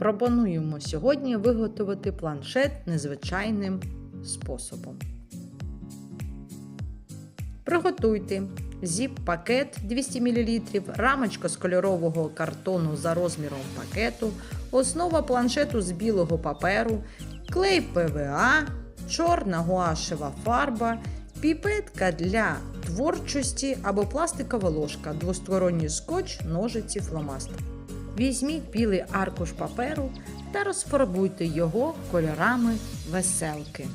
Пропонуємо сьогодні виготовити планшет незвичайним способом. Приготуйте зіп-пакет 200 мл, рамочка з кольорового картону за розміром пакету, основа планшету з білого паперу, клей ПВА, чорна гуашева фарба, піпетка для творчості або пластикова ложка, двосторонній скотч, ножиці, фломастер. Візьміть білий аркуш паперу та розфарбуйте його кольорами веселки.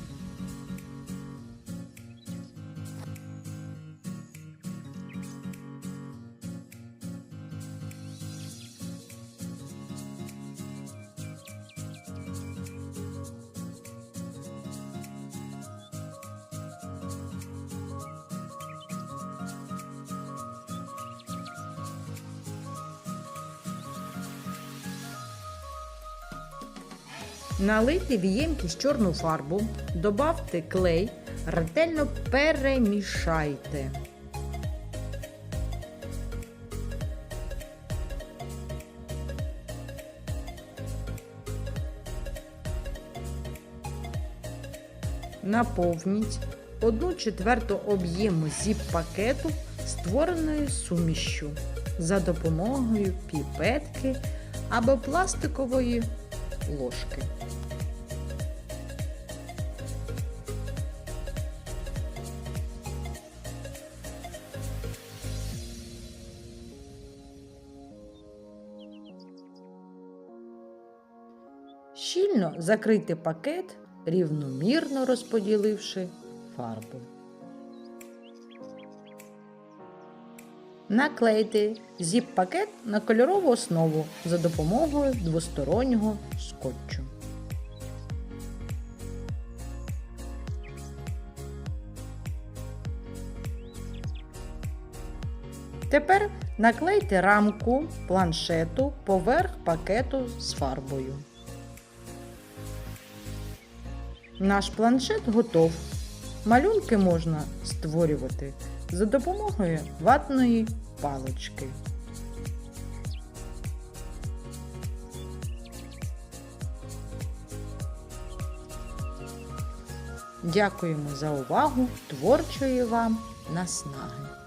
Налийте в ємкість чорну фарбу, добавте клей, ретельно перемішайте. Наповніть одну четверту об'єму зіп-пакету створеною сумішю за допомогою піпетки або пластикової ложки. Щільно закрийте пакет, рівномірно розподіливши фарбу. Наклейте зіп-пакет на кольорову основу за допомогою двостороннього скотчу. Тепер наклейте рамку планшету поверх пакету з фарбою. Наш планшет готов. Малюнки можна створювати за допомогою ватної палички. Дякуємо за увагу. Творчої вам наснаги!